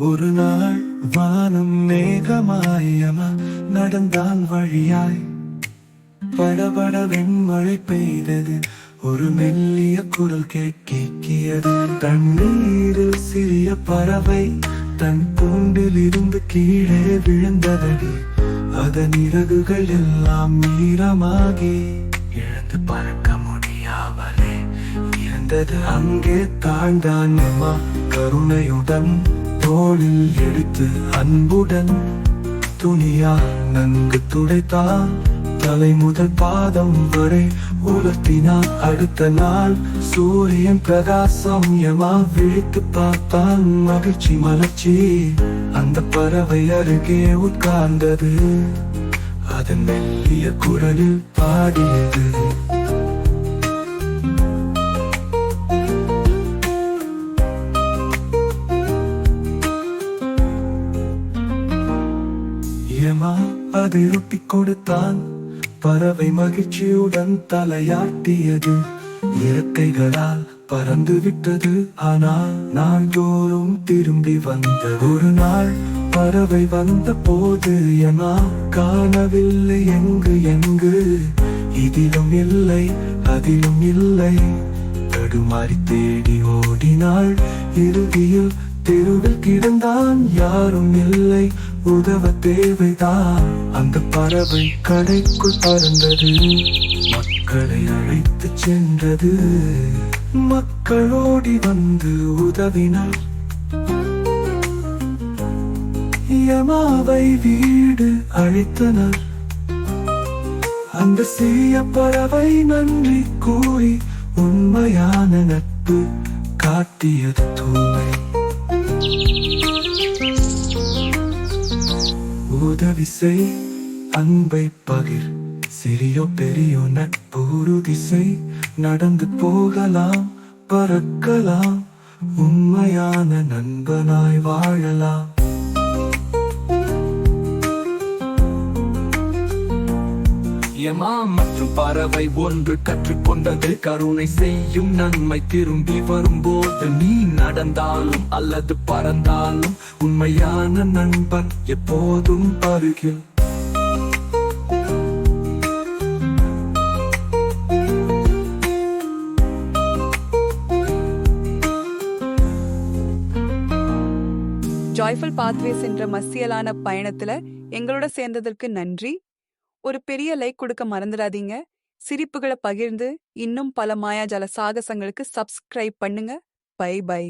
ஒரு நாள் வானம் மேகமாயமா நடந்தான் வழியாய். படபட வெண்மழை பெய்தது ஒரு மெல்லிய குரல் கேட்கியது தண்ணீரில் சிறிய பறவை தன் கூண்டில் இருந்து கீழே விழுந்ததடி. அதன் இறகுகள் எல்லாம் ஈரமாகி இழந்து பறக்க முடியாமலே இருந்தது அங்கே தாழ்ந்தான் அம்மா கருணையுடன் தோளில் எடுத்து அன்புடன் துணியா நன்கு துடைத்தான் தலை முதல் பாதம் வரை உலர்த்தினான் அடுத்த நாள் சூரியன் பிரகாசம் யமா விழித்து பார்த்தான் மகிழ்ச்சி மலர்ச்சி. அந்த பறவை அருகே உட்கார்ந்தது. அதன் மெல்லிய குரலில் பாடியது. அதை கொடுத்தான். பறவை மகிழ்ச்சியுடன் தலையாட்டியது. இறக்கைகளால் பறந்து விட்டது. ஆனால் நாள்தோறும் திரும்பி வந்த ஒரு நாள் பறவை வந்த போது என காணவில்லை. எங்கு எங்கு? இதிலும் இல்லை அதிலும் இல்லை. தடுமாறி தேடி ஓடினாள். இறுதியில் தெருவில் கிடந்தான் யாரும் இல்லை. உதவ தேவைதான். அந்த பறவை கடைக்குள் பறந்தது. மக்களை அழைத்து சென்றது. மக்களோடி வந்து உதவினார் யமாவை வீடு அழைத்தனர். அந்த சிறிய பறவை நன்றி கூறி உண்மையான நட்பு காட்டியது தூய்மை. உதவி செய் அன்பை பகிர். சிறியோ பெரியோ நட்பு உறுதி செய். நடந்து போகலாம் பறக்கலாம். உண்மையான நண்பனாய் வாழலாம். யமா மற்றும் பறவை ஒன்று கற்றுக்கொண்டது. கருணை செய்யும் நன்மை திரும்பி வரும்போது நீ நடந்தாலும் அல்லது பறந்தாலும் உண்மையான நண்பன் எப்போதும் அருகில் ஜாய்ஃபுல் பாத்வேஸ் என்ற மசியலான பயணத்துல எங்களோட சேர்ந்ததற்கு நன்றி. ஒரு பெரிய லைக் கொடுக்க மறந்துடாதீங்க. சிரிப்புகளை பகிர்ந்து இன்னும் பல மாயாஜால சாகசங்களுக்கு சப்ஸ்கிரைப் பண்ணுங்க. Bye bye